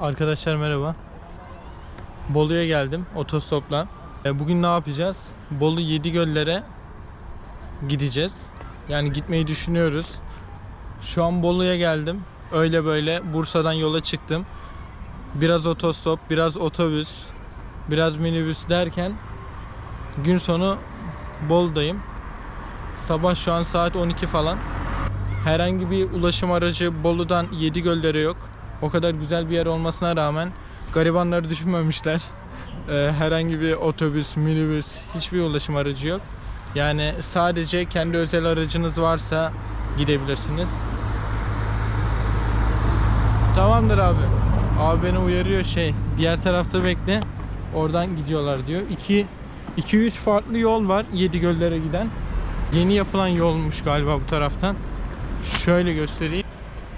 Arkadaşlar merhaba. Bolu'ya geldim otostopla. E, Bugün ne yapacağız? Bolu Yedigöller'e gideceğiz. Yani gitmeyi düşünüyoruz. Şu an Bolu'ya geldim. Öyle böyle Bursa'dan yola çıktım. Biraz otostop, biraz otobüs, biraz minibüs derken gün sonu Bolu'dayım. Sabah şu an saat 12 falan. Herhangi bir ulaşım aracı Bolu'dan Yedigöller'e yok. O kadar güzel bir yer olmasına rağmen garibanları düşünmemişler. Ee, herhangi bir otobüs, minibüs, hiçbir ulaşım aracı yok. Yani sadece kendi özel aracınız varsa gidebilirsiniz. Tamamdır abi. Abi beni uyarıyor şey. Diğer tarafta bekle. Oradan gidiyorlar diyor. 2 2 3 farklı yol var Yedigöller'e giden. Yeni yapılan yolmuş galiba bu taraftan. Şöyle göstereyim.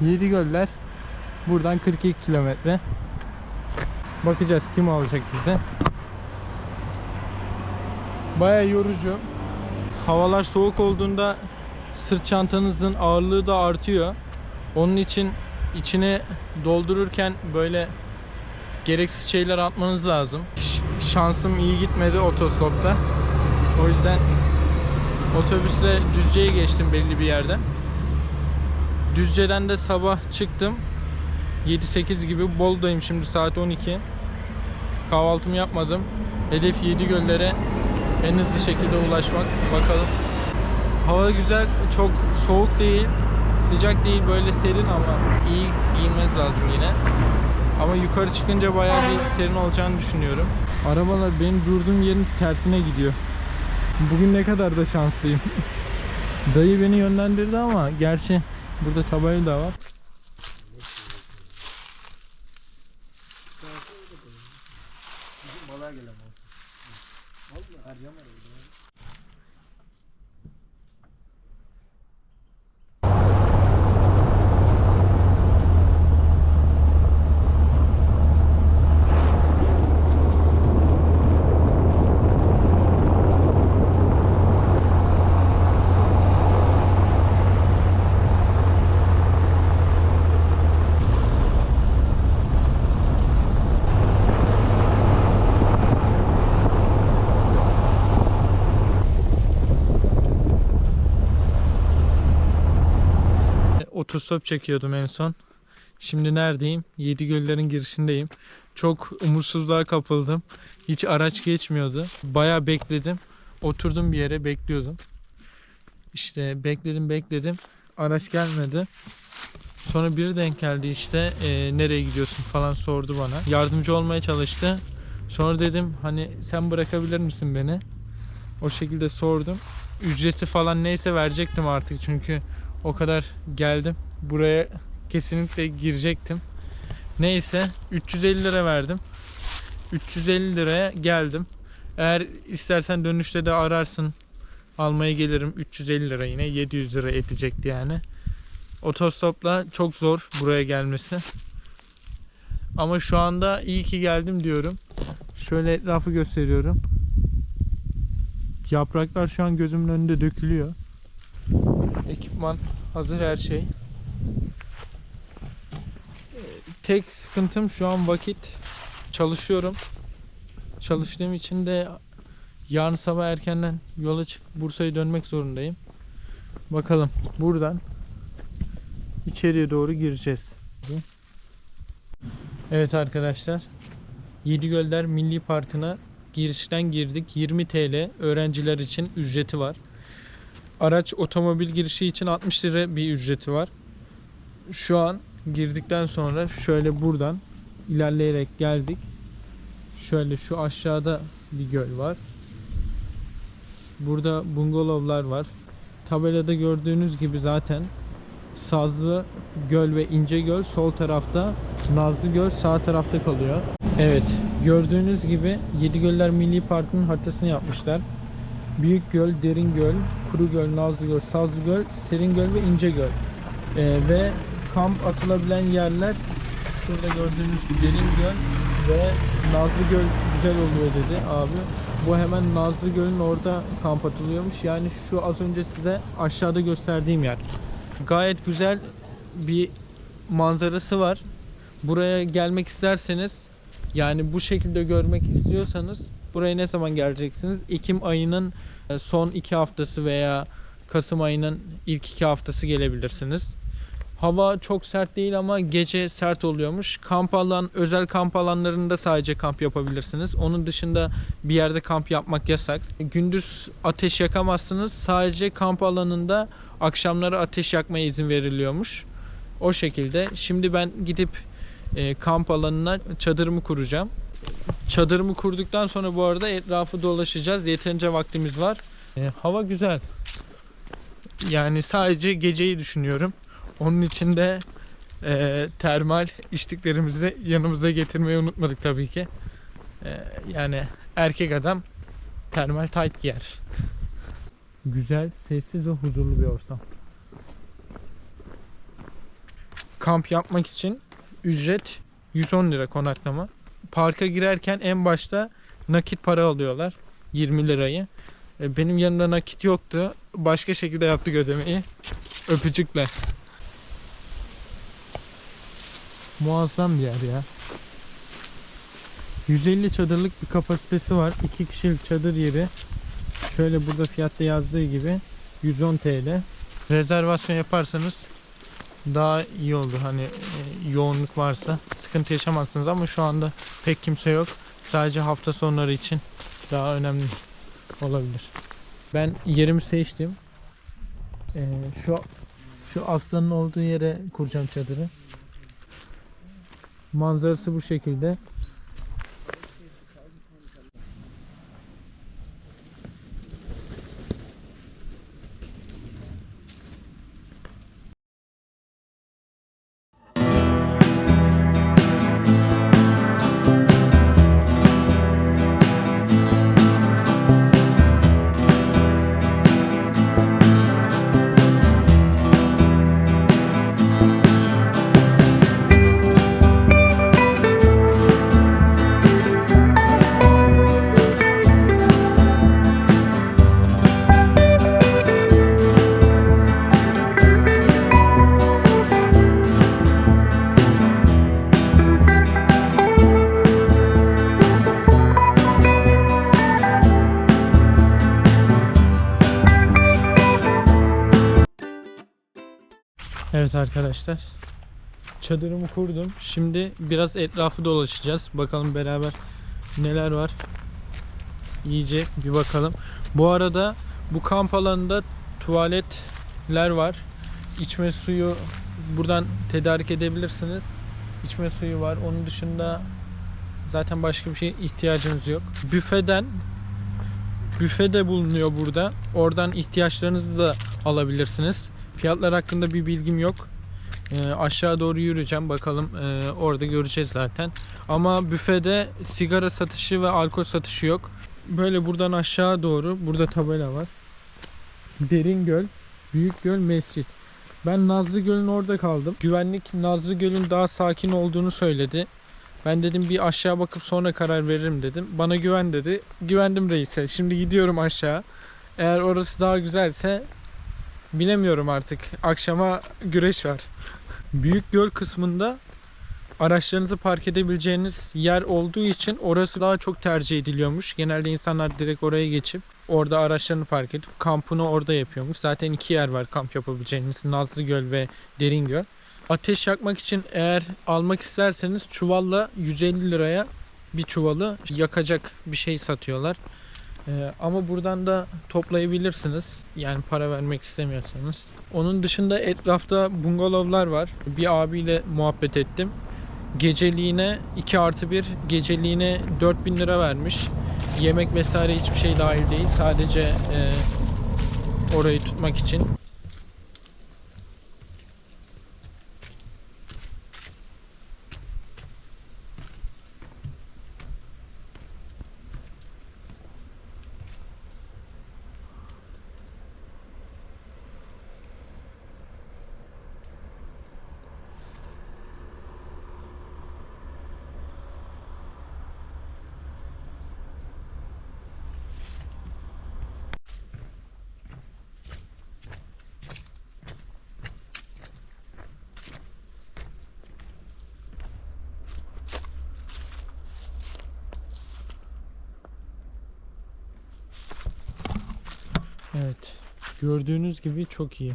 Yedigöller buradan 42 kilometre. Bakacağız kim alacak bize. Baya yorucu. Havalar soğuk olduğunda sırt çantanızın ağırlığı da artıyor. Onun için içine doldururken böyle gereksiz şeyler atmanız lazım. Şansım iyi gitmedi otostopta. O yüzden otobüsle Düzce'ye geçtim belli bir yerden. Düzce'den de sabah çıktım. 7-8 gibi Bolu'dayım şimdi saat 12. Kahvaltımı yapmadım. Hedef 7 göllere en hızlı şekilde ulaşmak. Bakalım. Hava güzel, çok soğuk değil, sıcak değil, böyle serin ama iyi giyinmez lazım yine. Ama yukarı çıkınca bayağı bir serin olacağını düşünüyorum. Arabalar benim durduğum yerin tersine gidiyor. Bugün ne kadar da şanslıyım. Dayı beni yönlendirdi ama gerçi burada tabela da var. Otostop çekiyordum en son. Şimdi neredeyim? Yedi Göller'in girişindeyim. Çok umutsuzluğa kapıldım. Hiç araç geçmiyordu. Bayağı bekledim. Oturdum bir yere bekliyordum. İşte bekledim bekledim. Araç gelmedi. Sonra biri denk geldi işte "Ee, nereye gidiyorsun falan sordu bana. Yardımcı olmaya çalıştı. Sonra dedim hani sen bırakabilir misin beni? O şekilde sordum. Ücreti falan neyse verecektim artık çünkü o kadar geldim. Buraya kesinlikle girecektim. Neyse 350 lira verdim. 350 liraya geldim. Eğer istersen dönüşte de ararsın. Almaya gelirim 350 lira yine 700 lira edecekti yani. Otostopla çok zor buraya gelmesi. Ama şu anda iyi ki geldim diyorum. Şöyle etrafı gösteriyorum. Yapraklar şu an gözümün önünde dökülüyor. Ekipman hazır her şey. Tek sıkıntım şu an vakit. Çalışıyorum. Çalıştığım için de yarın sabah erkenden yola çıkıp Bursa'ya dönmek zorundayım. Bakalım buradan içeriye doğru gireceğiz. Evet arkadaşlar. Yedigöller Milli Parkı'na girişten girdik. 20 TL öğrenciler için ücreti var. Araç otomobil girişi için 60 lira bir ücreti var. Şu an girdikten sonra şöyle buradan ilerleyerek geldik. Şöyle şu aşağıda bir göl var. Burada bungalovlar var. Tabelada gördüğünüz gibi zaten Sazlı Göl ve İnce Göl sol tarafta, Nazlı Göl sağ tarafta kalıyor. Evet, gördüğünüz gibi Yedigöller Milli Parkı'nın haritasını yapmışlar. Büyük Göl, Derin Göl, Kuru Göl, Nazlı Göl, Sazlı Göl, Serin Göl ve İnce Göl. Ee, ve kamp atılabilen yerler şurada gördüğünüz Derin Göl ve Nazlı Göl güzel oluyor dedi abi. Bu hemen Nazlı Göl'ün orada kamp atılıyormuş. Yani şu az önce size aşağıda gösterdiğim yer. Gayet güzel bir manzarası var. Buraya gelmek isterseniz yani bu şekilde görmek istiyorsanız buraya ne zaman geleceksiniz? Ekim ayının e, son iki haftası veya Kasım ayının ilk iki haftası gelebilirsiniz. Hava çok sert değil ama gece sert oluyormuş. Kamp alan, özel kamp alanlarında sadece kamp yapabilirsiniz. Onun dışında bir yerde kamp yapmak yasak. Gündüz ateş yakamazsınız. Sadece kamp alanında akşamları ateş yakmaya izin veriliyormuş. O şekilde. Şimdi ben gidip e, kamp alanına çadırımı kuracağım. Çadırımı kurduktan sonra bu arada etrafı dolaşacağız. Yeterince vaktimiz var. E, hava güzel. Yani sadece geceyi düşünüyorum. Onun için de e, termal içtiklerimizi yanımızda getirmeyi unutmadık tabii ki. E, yani erkek adam termal tight giyer. Güzel, sessiz ve huzurlu bir ortam. Kamp yapmak için ücret 110 lira konaklama. Parka girerken en başta nakit para alıyorlar. 20 lirayı. E, Benim yanımda nakit yoktu. Başka şekilde yaptık ödemeyi. Öpücükle. Muazzam bir yer ya. 150 çadırlık bir kapasitesi var. 2 kişilik çadır yeri. Şöyle burada fiyatta yazdığı gibi 110 TL. Rezervasyon yaparsanız daha iyi olur. Hani e, yoğunluk varsa sıkıntı yaşamazsınız ama şu anda pek kimse yok. Sadece hafta sonları için daha önemli olabilir. Ben yerimi seçtim. Ee, şu şu aslanın olduğu yere kuracağım çadırı. Manzarası bu şekilde. Evet arkadaşlar. Çadırımı kurdum. Şimdi biraz etrafı dolaşacağız. Bakalım beraber neler var. İyice bir bakalım. Bu arada bu kamp alanında tuvaletler var. İçme suyu buradan tedarik edebilirsiniz. İçme suyu var. Onun dışında zaten başka bir şeye ihtiyacınız yok. Büfeden büfe de bulunuyor burada. Oradan ihtiyaçlarınızı da alabilirsiniz. Fiyatlar hakkında bir bilgim yok. Ee, aşağı doğru yürüyeceğim bakalım Ee, orada göreceğiz zaten. Ama büfede sigara satışı ve alkol satışı yok. Böyle buradan aşağı doğru burada tabela var. Derin Göl, Büyük Göl, Mescit. Ben Nazlı Göl'ün orada kaldım. Güvenlik Nazlı Göl'ün daha sakin olduğunu söyledi. Ben dedim bir aşağı bakıp sonra karar veririm dedim. Bana güven dedi. Güvendim reise. Şimdi gidiyorum aşağı. Eğer orası daha güzelse bilemiyorum artık. Akşama güreş var. Büyük göl kısmında araçlarınızı park edebileceğiniz yer olduğu için orası daha çok tercih ediliyormuş. Genelde insanlar direkt oraya geçip orada araçlarını park edip kampını orada yapıyormuş. Zaten iki yer var kamp yapabileceğiniz. Nazlı Göl ve Derin Göl. Ateş yakmak için eğer almak isterseniz çuvalla 150 liraya bir çuvalı yakacak bir şey satıyorlar. Ee, ama buradan da toplayabilirsiniz. Yani para vermek istemiyorsanız. Onun dışında etrafta bungalovlar var. Bir abiyle muhabbet ettim. Geceliğine 2 artı 1 geceliğine 4000 lira vermiş. Yemek vesaire hiçbir şey dahil değil. Sadece e, orayı tutmak için. Evet. Gördüğünüz gibi çok iyi.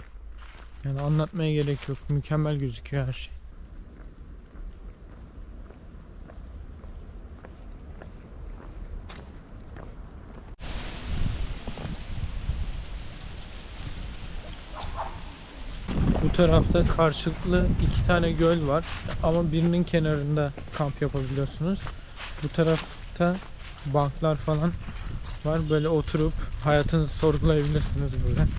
Yani anlatmaya gerek yok. Mükemmel gözüküyor her şey. Bu tarafta karşılıklı iki tane göl var ama birinin kenarında kamp yapabiliyorsunuz. Bu tarafta banklar falan var. Böyle oturup hayatınızı sorgulayabilirsiniz burada.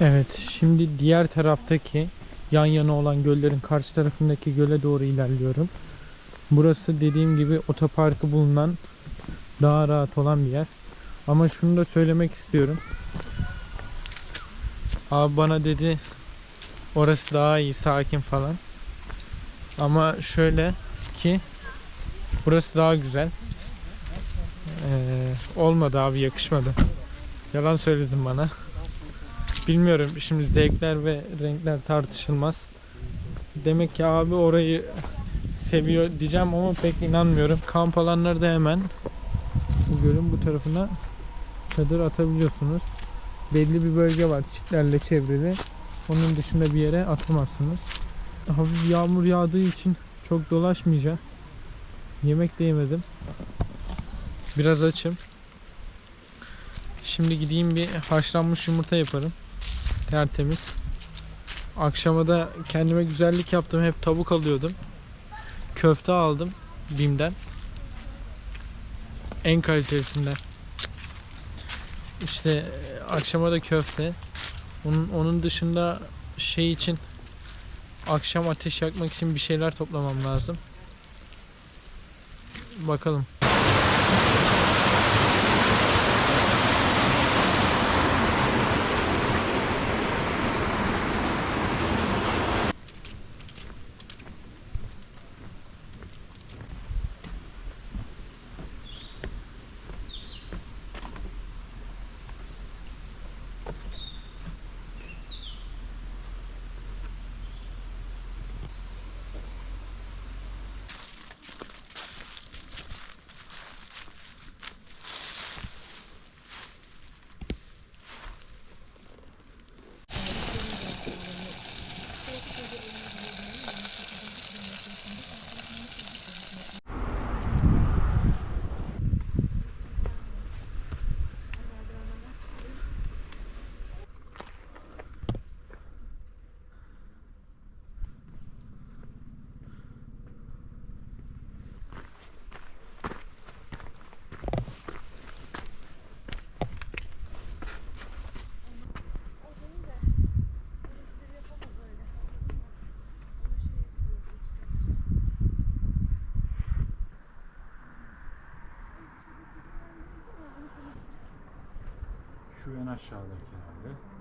Evet, şimdi diğer taraftaki yan yana olan göllerin karşı tarafındaki göle doğru ilerliyorum. Burası dediğim gibi otoparkı bulunan daha rahat olan bir yer. Ama şunu da söylemek istiyorum. Abi bana dedi orası daha iyi, sakin falan. Ama şöyle ki burası daha güzel. Ee, olmadı abi yakışmadı. Yalan söyledin bana. Bilmiyorum şimdi zevkler ve renkler tartışılmaz. Demek ki abi orayı seviyor diyeceğim ama pek inanmıyorum. Kamp alanları da hemen bu gölün bu tarafına çadır atabiliyorsunuz. Belli bir bölge var çitlerle çevrili. Onun dışında bir yere atamazsınız. Hafif yağmur yağdığı için çok dolaşmayacağım. Yemek de yemedim. Biraz açım. Şimdi gideyim bir haşlanmış yumurta yaparım. Tertemiz. Akşama da kendime güzellik yaptım. Hep tavuk alıyordum. Köfte aldım Bim'den. En kalitelisinden. İşte e, akşama da köfte. Onun, onun dışında şey için akşam ateş yakmak için bir şeyler toplamam lazım. Bakalım. Şu en aşağıdaki herhalde.